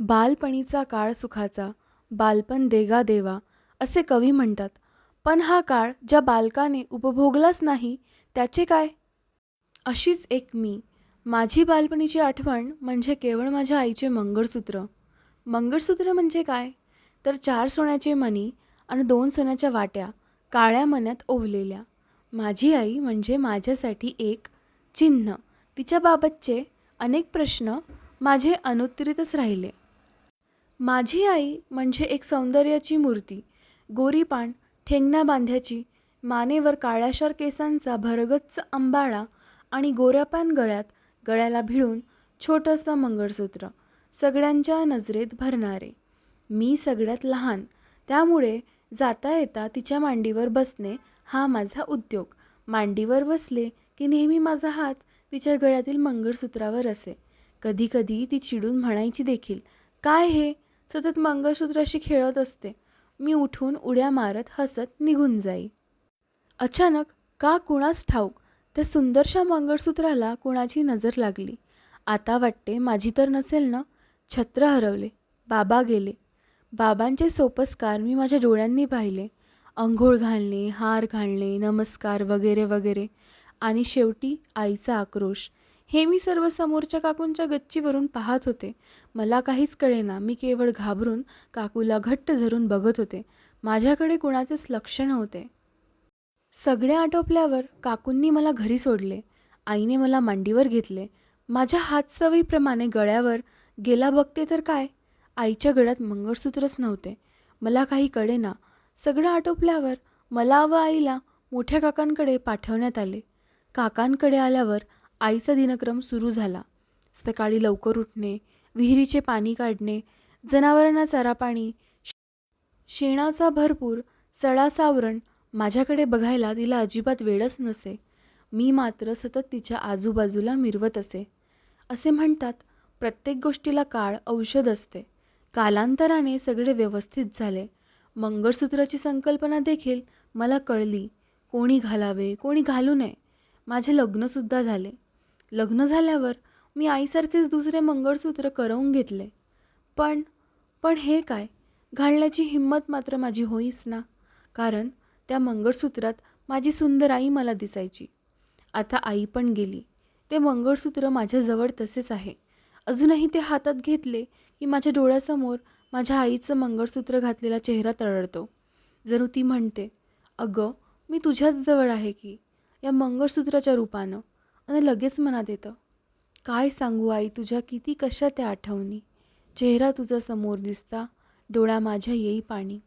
बालपणीचा काळ सुखाचा बालपण देगा देवा असे कवी म्हणतात. पण हा काळ ज्या बालकाने उपभोगलाच नाही त्याचे काय? अशीच एक मी. माझी बालपणीची आठवण म्हणजे केवळ माझ्या आईचे मंगळसूत्र. मंगळसूत्र म्हणजे काय? तर चार सोन्याचे मणी आणि दोन सोन्याच्या वाट्या काळ्या मण्यात ओवलेल्या. माझी आई म्हणजे माझ्यासाठी एक चिन्ह. तिच्याबाबतचे अनेक प्रश्न माझे अनुत्तरितच राहिले. माझी आई म्हणजे एक सौंदर्याची मूर्ती. गोरीपान ठेंगण्या बांध्याची मानेवर काळ्याशार केसांचा भरगच्च अंबाळा आणि गोऱ्यापान गळ्यात गळ्याला भिळून छोटंसं मंगळसूत्र सगळ्यांच्या नजरेत भरणारे. मी सगळ्यात लहान. त्यामुळे जाता येता तिच्या मांडीवर बसणे हा माझा उद्योग. मांडीवर बसले की नेहमी माझा हात तिच्या गळ्यातील मंगळसूत्रावर असे. कधीकधी ती चिडून म्हणायची देखील काय हे? सतत मंगळसूत्राशी खेळत असते. मी उठून उड्या मारत हसत निघून जाई. अचानक का कुणास ठाऊक त्या सुंदरशा मंगळसूत्राला कुणाची नजर लागली. आता वाटते माझी तर नसेल ना? छत्र हरवले. बाबा गेले. बाबांचे सोपस्कार मी माझ्या डोळ्यांनी पाहिले. अंघोळ घालणे हार घालणे नमस्कार वगैरे वगैरे. आणि शेवटी आईचा आक्रोश. हे मी सर्व समोरच्या काकूंच्या गच्चीवरून पाहत होते. मला काहीच कळेना. मी केवळ घाबरून काकूला घट्ट धरून बघत होते. माझ्याकडे कुणाचेच लक्ष नव्हते. सगळे आटोपल्यावर काकूंनी मला घरी सोडले. आईने मला मांडीवर घेतले. माझ्या हातसवयीप्रमाणे गळ्यावर गेला बघते तर काय? आईच्या गळ्यात मंगळसूत्रच नव्हते. मला काही कळेना. सगळं आटोपल्यावर मला व आईला मोठ्या काकांकडे पाठवण्यात आले. काकांकडे आल्यावर आईचा दिनक्रम सुरू झाला. सकाळी लवकर उठणे विहिरीचे पाणी काढणे जनावरांना चारा पाणी शेणाचा भरपूर सडा सावरण माझ्याकडे बघायला तिला अजिबात वेळच नसे. मी मात्र सतत तिच्या आजूबाजूला मिरवत असे. असे म्हणतात प्रत्येक गोष्टीला काळ औषध असते. कालांतराने सगळे व्यवस्थित झाले. मंगळसूत्राची संकल्पना देखील मला कळली. कोणी घालावे कोणी घालू नये. माझे लग्नसुद्धा झाले. लग्न झाल्यावर मी आईसारखेच दुसरे मंगळसूत्र करवून घेतले. पण पण हे काय? घालण्याची हिंमत मात्र माझी होईच ना? कारण त्या मंगळसूत्रात माझी सुंदर आई मला दिसायची. आता आई पण गेली. ते मंगळसूत्र माझ्याजवळ तसेच आहे. अजूनही ते हातात घेतले की माझ्या डोळ्यासमोर माझ्या आईचं मंगळसूत्र घातलेला चेहरा तळळतो जणू ती म्हणते अगं मी तुझ्याच जवळ आहे की? या मंगळसूत्राच्या रूपानं. आणि लगेच मनात येतं काय सांगू आई तुझ्या किती कशा त्या आठवणी? चेहरा तुझा समोर दिसता डोळा माझ्या येई पाणी